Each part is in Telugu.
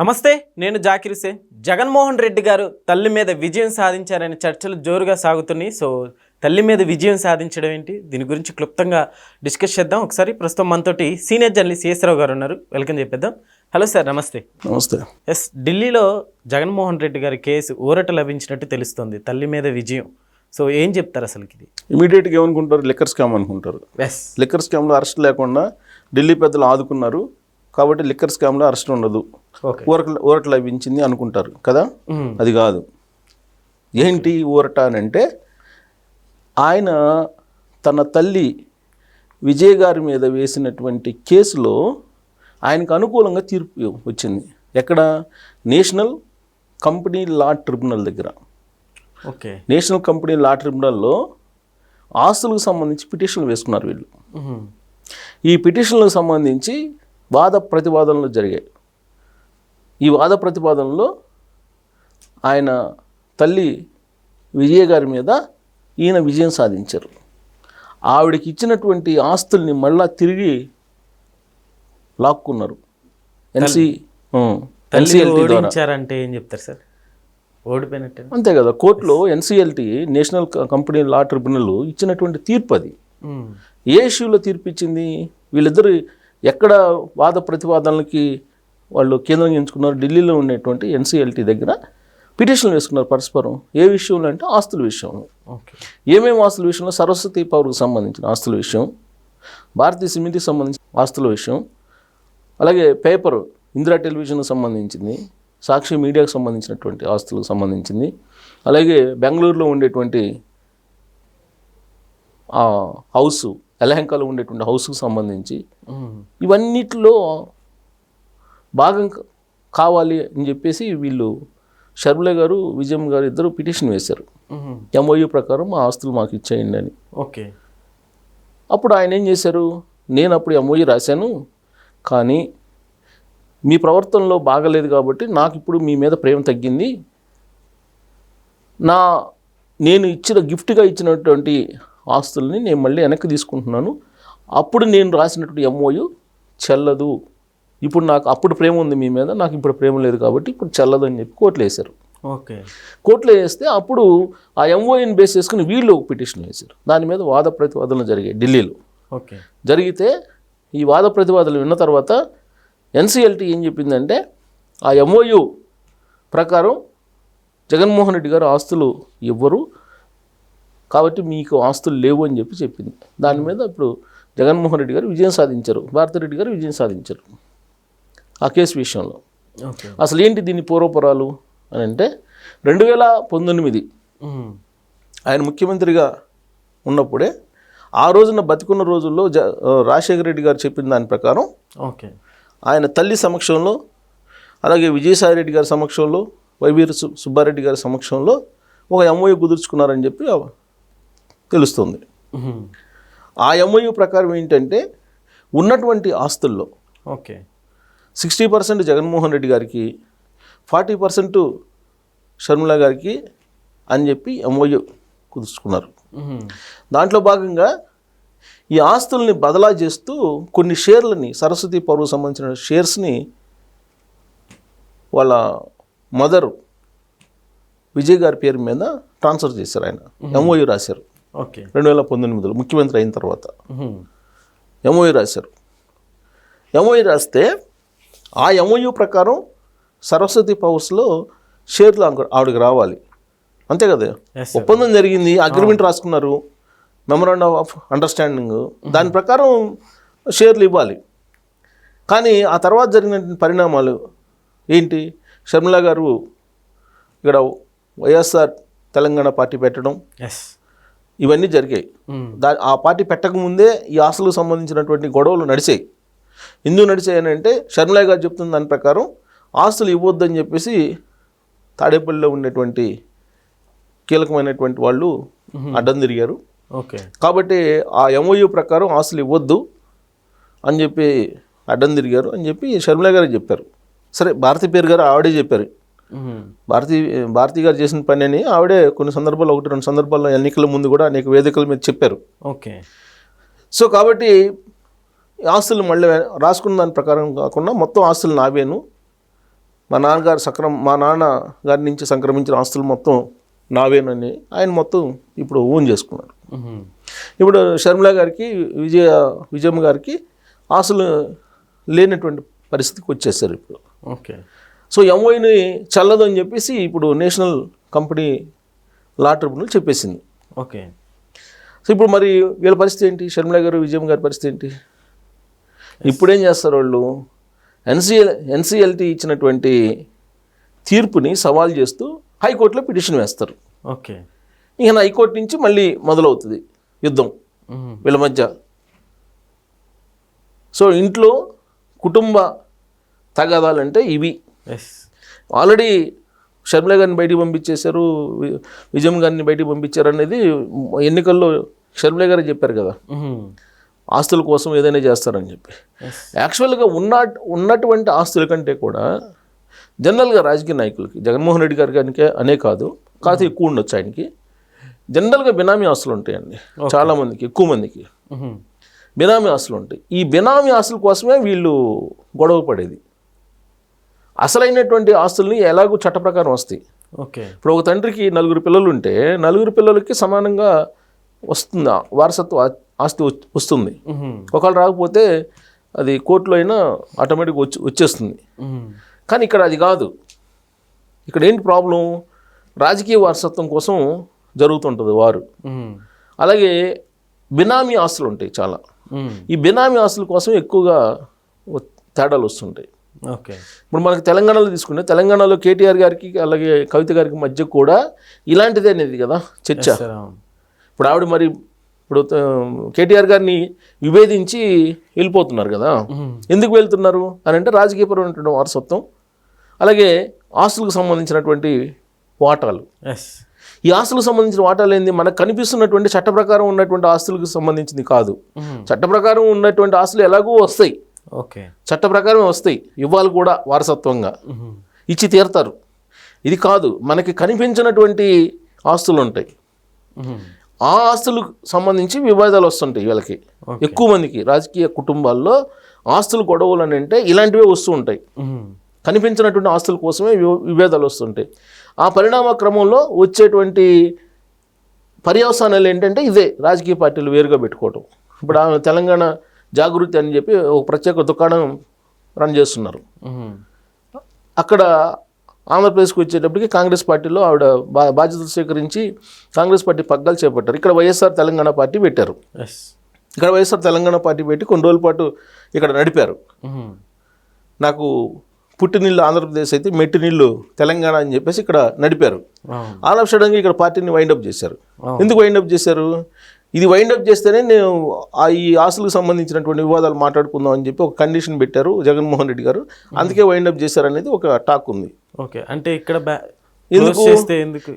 నమస్తే నేను జాకిర్ హుసేన్ జగన్మోహన్ రెడ్డి గారు తల్లి మీద విజయం సాధించారనే చర్చలు జోరుగా సాగుతున్నాయి. సో తల్లి మీద విజయం సాధించడం ఏంటి? దీని గురించి క్లుప్తంగా డిస్కస్ చేద్దాం. ఒకసారి ప్రస్తుతం మనతోటి సీనియర్ జర్నలిస్ట్ సిఎస్రావు గారు ఉన్నారు. వెల్కమ్ చెప్పేద్దాం. హలో సార్ నమస్తే. నమస్తే. ఎస్ ఢిల్లీలో జగన్మోహన్ రెడ్డి గారి కేసు ఊరట లభించినట్టు తెలుస్తుంది. తల్లి మీద విజయం. సో ఏం చెప్తారు అసలుకి ఇది? ఇమీడియట్గా ఏమనుకుంటారు? లిక్కర్ స్కామ్ అనుకుంటారు. ఎస్. లిక్కర్ స్కామ్లో అరెస్ట్ లేకుండా ఢిల్లీ పెద్దలు ఆదుకున్నారు. కాబట్టి లిక్కర్ స్కామ్లో అరెస్ట్ ఉండదు. ఊరట ఊరట లభించింది అనుకుంటారు కదా? అది కాదు. ఏంటి ఊరట అని అంటే ఆయన తన తల్లి విజయ్ గారి మీద వేసినటువంటి కేసులో ఆయనకు అనుకూలంగా తీర్పు వచ్చింది. ఎక్కడ? నేషనల్ కంపెనీ లా ట్రిబ్యునల్ దగ్గర. ఓకే. నేషనల్ కంపెనీ లా ట్రిబ్యునల్లో ఆస్తులకు సంబంధించి పిటిషన్లు వేసుకున్నారు వీళ్ళు. ఈ పిటిషన్లకు సంబంధించి వాద ప్రతివాదనలు జరిగాయి. ఈ వాద ప్రతిపాదనలో ఆయన తల్లి విజయ గారి మీద ఈయన విజయం సాధించారు. ఆవిడకి ఇచ్చినటువంటి ఆస్తుల్ని మళ్ళా తిరిగి లాక్కున్నారు. ఎన్సి ఎన్సిఎల్టీ ఓడించారంటే ఏం చెప్తారు సార్? ఓడిపోయినట్టే. అంతే కదా కోర్టులో NCLT national company law tribunal ఇచ్చినటువంటి తీర్పు అది. ఏ ఇష్యూలో తీర్పు ఇచ్చింది? వీళ్ళిద్దరు ఎక్కడ వాద ప్రతివాదనలకి వాళ్ళు కేంద్రం ఎంచుకున్నారు? ఢిల్లీలో ఉండేటువంటి ఎన్సిఎల్టీ దగ్గర పిటిషన్లు వేసుకున్నారు పరస్పరం. ఏ విషయంలో అంటే ఆస్తుల విషయంలో. ఓకే. ఏమేమి ఆస్తుల విషయంలో? సరస్వతి పౌరుకు సంబంధించిన ఆస్తుల విషయం భారతీయ సిమెంట్కి సంబంధించిన ఆస్తుల విషయం అలాగే పేపర్ ఇందిరా టెలివిజన్కి సంబంధించింది సాక్షి మీడియాకు సంబంధించినటువంటి ఆస్తులకు సంబంధించింది అలాగే బెంగళూరులో ఉండేటువంటి హౌస్ ఎలహంకలో ఉండేటువంటి హౌస్కి సంబంధించి ఇవన్నిటిలో భాగం కావాలి అని చెప్పేసి వీళ్ళు షర్మిల గారు విజయం గారు ఇద్దరు పిటిషన్ వేశారు. ఎంఓయూ ప్రకారం మా ఆస్తులు మాకు ఇచ్చేయండి అని. ఓకే. అప్పుడు ఆయన ఏం చేశారు? నేను అప్పుడు ఎంఓయూ రాశాను కానీ మీ ప్రవర్తనలో బాగలేదు కాబట్టి నాకు ఇప్పుడు మీ మీద ప్రేమ తగ్గింది. నా నేను ఇచ్చిన గిఫ్ట్గా ఇచ్చినటువంటి ఆస్తుల్ని నేను మళ్ళీ వెనక్కి తీసుకుంటున్నాను. అప్పుడు నేను రాసినటువంటి ఎంఓయు చెల్లదు. ఇప్పుడు నాకు అప్పుడు ప్రేమ ఉంది మీ మీద నాకు ఇప్పుడు ప్రేమ లేదు కాబట్టి ఇప్పుడు చెల్లదు అని చెప్పి కోర్టులో వేశారు. ఓకే. కోర్టులో వేస్తే అప్పుడు ఆ ఎంఓఎన్ బేస్ చేసుకుని వీళ్ళు ఒక పిటిషన్ వేశారు. దాని మీద వాద ప్రతివాదనలు జరిగాయి ఢిల్లీలో. ఓకే. జరిగితే ఈ వాద ప్రతివాదాలు విన్న తర్వాత ఎన్సిఎల్టీ ఏం చెప్పిందంటే ఆ ఎంఓయు ప్రకారం జగన్మోహన్ రెడ్డి గారు ఆస్తులు ఇవ్వరు కాబట్టి మీకు ఆస్తులు లేవు అని చెప్పి చెప్పింది. దాని మీద ఇప్పుడు జగన్మోహన్ రెడ్డి గారు విజయం సాధించారు. భారతిరెడ్డి గారు విజయం సాధించారు ఆ కేసు విషయంలో. ఓకే. అసలు ఏంటి దీని పూర్వపురాలు అని అంటే రెండు వేల పంతొమ్మిది ఆయన ముఖ్యమంత్రిగా ఉన్నప్పుడే ఆ రోజున బతికున్న రోజుల్లో జ రాజశేఖర రెడ్డి గారు చెప్పిన దాని ప్రకారం ఓకే. ఆయన తల్లి సమక్షంలో అలాగే విజయసాయి రెడ్డి గారి సమక్షంలో వైవీర సు సుబ్బారెడ్డి గారి సమక్షంలో ఒక ఎంఓయూ కుదుర్చుకున్నారని చెప్పి తెలుస్తుంది. ఆ ఎంఓయూ ప్రకారం ఏంటంటే ఉన్నటువంటి ఆస్తుల్లో okay. Sixty percent Jaganmohan Reddy గారికి ఫార్టీ పర్సెంట్ షర్మిల గారికి అని చెప్పి ఎంఓయూ కుదుర్చుకున్నారు. దాంట్లో భాగంగా ఈ ఆస్తుల్ని బదలా చేస్తూ కొన్ని షేర్లని సరస్వతి పరువు సంబంధించిన షేర్స్ని వాళ్ళ మదర్ విజయ్ గారి పేరు మీద ట్రాన్స్ఫర్ చేశారు ఆయన. ఎంఓయూ రాశారు. ఓకే. రెండు వేల పంతొమ్మిదిలో ముఖ్యమంత్రి అయిన తర్వాత. ఎంఓయూ రాశారు. ఎంఓయూ రాస్తే ఆ ఎంఓయూ ప్రకారం సరస్వతి పవర్స్లో షేర్లు ఆవిడ- ఆవిడకి రావాలి. అంతే కదా? ఒప్పందం జరిగింది అగ్రిమెంట్ రాసుకున్నారు మెమరాండం ఆఫ్ అండర్స్టాండింగ్ దాని ప్రకారం షేర్లు ఇవ్వాలి. కానీ ఆ తర్వాత జరిగిన పరిణామాలు ఏంటి? షర్మిల గారు ఇక్కడ వైఎస్ఆర్ తెలంగాణ పార్టీ పెట్టడం. ఎస్ ఇవన్నీ జరిగాయి. దా ఆ పార్టీ పెట్టకముందే ఈ ఆస్తులకు సంబంధించినటువంటి గొడవలు నడిచాయి. ఎందుకు నడిచాయి అని అంటే షర్మిల గారు చెప్తున్న దాని ప్రకారం ఆస్తులు ఇవ్వద్దని చెప్పేసి తాడేపల్లిలో ఉండేటువంటి కీలకమైనటువంటి వాళ్ళు అడ్డం తిరిగారు. ఓకే. కాబట్టి ఆ ఎంఓయూ ప్రకారం ఆస్తులు ఇవ్వద్దు అని చెప్పి అడ్డం తిరిగారు అని చెప్పి షర్మిల గారు చెప్పారు. సరే భారతి పేరు గారు ఆవిడే చెప్పారు. భారతి భారతి గారు చేసిన పని అని ఆవిడే కొన్ని సందర్భాల్లో ఒకటి రెండు సందర్భాల్లో ఎన్నికల ముందు కూడా అనేక వేదికల మీద చెప్పారు. ఓకే. సో కాబట్టి ఆస్తులు మళ్ళీ రాసుకున్న దాని ప్రకారం కాకుండా మొత్తం ఆస్తులు నావేను. మా నాన్నగారు సక్రమ మా నాన్న గారి నుంచి సంక్రమించిన ఆస్తులు మొత్తం నావేనని ఆయన మొత్తం ఇప్పుడు ఓన్ చేసుకున్నారు. ఇప్పుడు షర్మిల గారికి విజయ విజయమ్మ గారికి ఆస్తులు లేనటువంటి పరిస్థితికి వచ్చేసారు ఇప్పుడు. ఓకే. సో ఎంఓని చల్లదు అని చెప్పేసి ఇప్పుడు నేషనల్ కంపెనీ లా ట్రిబ్యునల్ చెప్పేసింది. ఓకే. సో ఇప్పుడు మరి వీళ్ళ పరిస్థితి ఏంటి? షర్మిల గారు విజయమ్మ గారి పరిస్థితి ఏంటి? ఇప్పుడేం చేస్తారు వాళ్ళు? ఎన్సిఎల్ ఎన్సిఎల్టీ ఇచ్చినటువంటి తీర్పుని సవాల్ చేస్తూ హైకోర్టులో పిటిషన్ వేస్తారు. ఓకే. ఇక హైకోర్టు నుంచి మళ్ళీ మొదలవుతుంది యుద్ధం. వీళ్ళ మధ్య. సో ఇంట్లో కుటుంబ తగాదాలంటే ఇవి. ఆల్రెడీ షర్మిల గారిని బయటికి పంపించేశారు విజయం గారిని బయటికి పంపించారు అనేది ఎన్నికల్లో షర్మిల గారు చెప్పారు కదా. ఆస్తుల కోసం ఏదైనా చేస్తారని చెప్పి. యాక్చువల్గా ఉన్న ఉన్నటువంటి ఆస్తుల కంటే కూడా జనరల్గా రాజకీయ నాయకులకి జగన్మోహన్ రెడ్డి గారి గారికి అనే కాదు కాదు ఎక్కువ ఉండొచ్చు ఆయనకి. జనరల్గా బినామీ ఆస్తులు ఉంటాయండి. చాలా మందికి ఎక్కువ మందికి. బినామీ ఆస్తులు ఉంటాయి. ఈ బినామీ ఆస్తుల కోసమే వీళ్ళు గొడవ పడేది. అసలైనటువంటి ఆస్తుల్ని ఎలాగో చట్ట ప్రకారం వస్తాయి. ఓకే. ఇప్పుడు ఒక తండ్రికి నలుగురు పిల్లలు ఉంటే నలుగురు పిల్లలకి సమానంగా వస్తుంది? వారసత్వ ఆస్తి వస్తుంది. ఒకవేళ రాకపోతే అది కోర్టులో అయినా ఆటోమేటిక్గా వచ్చి వచ్చేస్తుంది. కానీ ఇక్కడ అది కాదు. ఇక్కడ ఏంటి ప్రాబ్లం రాజకీయ వారసత్వం కోసం జరుగుతుంటుంది వారు. అలాగే బినామీ ఆస్తులు ఉంటాయి చాలా. ఈ బినామీ ఆస్తుల కోసం ఎక్కువగా తేడాలు వస్తుంటాయి. ఓకే. ఇప్పుడు మనకి తెలంగాణలో తీసుకుంటే తెలంగాణలో కేటీఆర్ గారికి అలాగే కవిత గారికి మధ్య కూడా ఇలాంటిదే అనేది కదా చర్చ. ఇప్పుడు ఆవిడ మరి ఇప్పుడు కేటీఆర్ గారిని విభేదించి వెళ్ళిపోతున్నారు కదా. ఎందుకు వెళ్తున్నారు అని అంటే రాజకీయపరమైనటువంటి వారసత్వం అలాగే ఆస్తులకు సంబంధించినటువంటి వాటాలు. ఈ ఆస్తులకు సంబంధించిన వాటాలు ఏంది? మనకు కనిపిస్తున్నటువంటి చట్ట ప్రకారం ఉన్నటువంటి ఆస్తులకు సంబంధించింది కాదు. చట్ట ప్రకారం ఉన్నటువంటి ఆస్తులు ఎలాగో వస్తాయి. ఓకే. చట్ట ప్రకారం వస్తాయి. ఇవ్వాలి కూడా వారసత్వంగా. ఇచ్చి తీరుతారు. ఇది కాదు మనకి కనిపించినటువంటి ఆస్తులు ఉంటాయి. ఆ ఆస్తులకు సంబంధించి వివాదాలు వస్తుంటాయి వీళ్ళకి. ఎక్కువ మందికి రాజకీయ కుటుంబాల్లో ఆస్తులు గొడవలు అని అంటే ఇలాంటివే వస్తూ ఉంటాయి. కనిపించినటువంటి ఆస్తుల కోసమే విభేదాలు వస్తుంటాయి. ఆ పరిణామ క్రమంలో వచ్చేటువంటి పర్యవసానాలు ఏంటంటే ఇదే. రాజకీయ పార్టీలు వేరుగా పెట్టుకోవటం. ఇప్పుడు ఆమె తెలంగాణ జాగృతి అని చెప్పి ఒక ప్రత్యేక దుకాణం రన్ చేస్తున్నారు. అక్కడ ఆంధ్రప్రదేశ్కి వచ్చేటప్పటికి కాంగ్రెస్ పార్టీలో ఆవిడ బా బాధ్యతలు స్వీకరించి కాంగ్రెస్ పార్టీ పగ్గాలు చేపట్టారు ఇక్కడ వైఎస్ఆర్ తెలంగాణ పార్టీ పెట్టారు ఇక్కడ వైఎస్ఆర్ తెలంగాణ పార్టీ పెట్టి కొన్ని రోజుల పాటు ఇక్కడ నడిపారు. నాకు పుట్టినీళ్ళు ఆంధ్రప్రదేశ్ అయితే మెట్టినీళ్ళు తెలంగాణ అని చెప్పేసి ఇక్కడ నడిపారు అవును. ఆల్ ఆఫ్ సడన్గా ఇక్కడ పార్టీని వైండప్ చేశారు. ఎందుకు వైండప్ చేశారు ఇది వైండప్ చేస్తేనే నేను ఆ ఈ ఆస్తులకు సంబంధించినటువంటి వివాదాలు మాట్లాడుకుందాం అని చెప్పి ఒక కండిషన్ పెట్టారు జగన్మోహన్ రెడ్డి గారు. అందుకే వైండప్ చేశారు అనేది ఒక టాక్ ఉంది. ఓకే. అంటే ఇక్కడ ఎందుకు?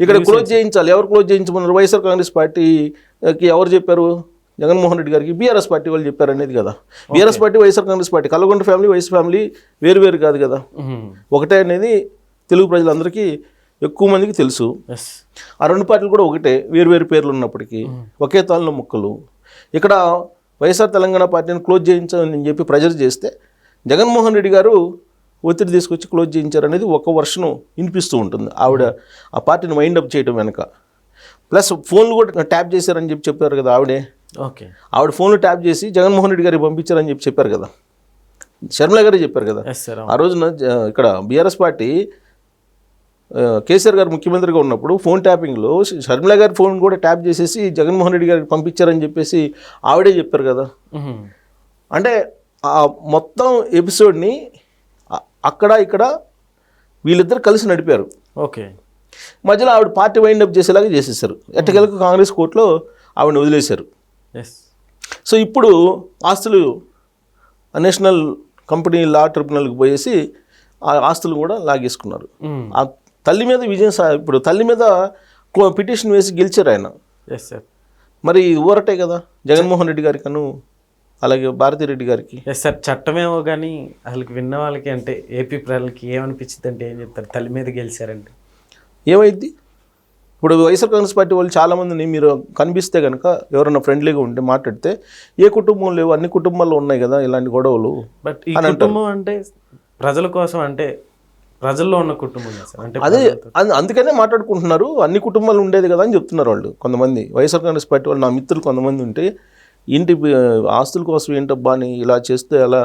ఇక్కడ క్లోజ్ చేయించాలి. ఎవరు క్లోజ్ చేయించమన్నారు? వైఎస్ఆర్ కాంగ్రెస్ పార్టీకి ఎవరు చెప్పారు? జగన్మోహన్ రెడ్డి గారికి. బీఆర్ఎస్ పార్టీ వాళ్ళు చెప్పారు అనేది కదా. BRS party YSR Congress party. కలగొండ family YS family వేరు వేరు కాదు కదా. ఒకటే అనేది తెలుగు ప్రజలందరికీ ఎక్కువ మందికి తెలుసు. ఆ రెండు పార్టీలు కూడా ఒకటే వేరు వేరు పేర్లు ఉన్నప్పటికీ ఒకే తాళ్ళలో ముక్కలు. ఇక్కడ వైఎస్ఆర్ తెలంగాణ పార్టీని క్లోజ్ చేయించాలని చెప్పి ప్రెజర్ చేస్తే జగన్మోహన్ రెడ్డి గారు ఒత్తిడి తీసుకొచ్చి క్లోజ్ చేయించారనేది ఒక వర్షం వినిపిస్తూ ఉంటుంది. ఆవిడ ఆ పార్టీని వైండ్ అప్ చేయడం వెనక. ప్లస్ ఫోన్లు కూడా ట్యాప్ చేశారని చెప్పి చెప్పారు కదా ఆవిడే. ఓకే ఆవిడ ఫోన్లు ట్యాప్ చేసి జగన్మోహన్ రెడ్డి గారికి పంపించారని చెప్పి చెప్పారు కదా. శర్మిల గారే చెప్పారు కదా. ఆ రోజున ఇక్కడ బీఆర్ఎస్ పార్టీ కేసీఆర్ గారు ముఖ్యమంత్రిగా ఉన్నప్పుడు ఫోన్ ట్యాపింగ్లో షర్మిల గారి ఫోన్ కూడా ట్యాప్ చేసేసి జగన్మోహన్ రెడ్డి గారికి పంపించారని చెప్పేసి ఆవిడే చెప్పారు కదా. అంటే ఆ మొత్తం ఎపిసోడ్ని అక్కడ ఇక్కడ వీళ్ళిద్దరు కలిసి నడిపారు. ఓకే. మధ్యలో ఆవిడ పార్టీ వైండ్ అప్ చేసేలాగా చేసేసారు. ఎట్టకెలకు కాంగ్రెస్ కోర్టులో ఆవిడని వదిలేశారు. ఎస్. సో ఇప్పుడు ఆస్తులు నేషనల్ కంపెనీ లా ట్రిబ్యునల్కి పోయేసి ఆ ఆస్తులు కూడా లాగేసుకున్నారు. తల్లి మీద విజయం సా ఇప్పుడు తల్లి మీద పిటిషన్ వేసి గెలిచారు ఆయన. ఎస్ సార్ మరి ఊరటే కదా? జగన్మోహన్ రెడ్డి గారికి అను అలాగే భారతీ రెడ్డి గారికి. ఎస్ సార్ చట్టమేమో కానీ అసలుకి విన్న వాళ్ళకి అంటే ఏపీ ప్రజలకి ఏమనిపించింది అంటే ఏం చెప్తారు? తల్లి మీద గెలిచారంటే. ఏమైంది ఇప్పుడు వైఎస్ఆర్ కాంగ్రెస్ పార్టీ వాళ్ళు చాలామందిని మీరు కనిపిస్తే కనుక ఎవరైనా ఫ్రెండ్లీగా ఉంటే మాట్లాడితే ఏ కుటుంబం లేవు అన్ని కుటుంబాల్లో ఉన్నాయి కదా ఇలాంటి గొడవలు? బట్ ఈ కుటుంబం అంటే ప్రజల కోసం అంటే ప్రజల్లో ఉన్న కుటుంబం అంటే అదే అందుకనే మాట్లాడుకుంటున్నారు. అన్ని కుటుంబాలు ఉండేది కదా అని చెప్తున్నారు వాళ్ళు కొంతమంది. వైఎస్ఆర్ కాంగ్రెస్ పార్టీ వాళ్ళు నా మిత్రులు కొంతమంది ఉంటే ఇంటి ఆస్తుల కోసం ఏంటబ్బా అని ఇలా చేస్తే అలా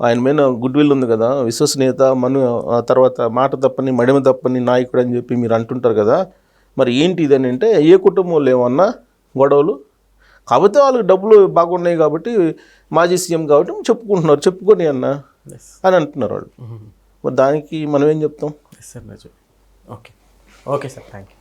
ఆయన మీద గుడ్ విల్ ఉంది కదా విశ్వసనీయత మను తర్వాత మాట తప్పని మడిమ తప్పని నాయకుడు అని చెప్పి మీరు అంటుంటారు కదా మరి ఏంటి ఇదని అంటే ఏ కుటుంబంలో ఏమన్నా గొడవలు? కాకపోతే వాళ్ళకి డబ్బులు బాగున్నాయి కాబట్టి మాజీ సీఎం కాబట్టి చెప్పుకుంటున్నారు. చెప్పుకొని అన్న. అని అంటున్నారు వాళ్ళు. మరి దానికి మనం ఏం చెప్తాం yes sir okay okay sir thank you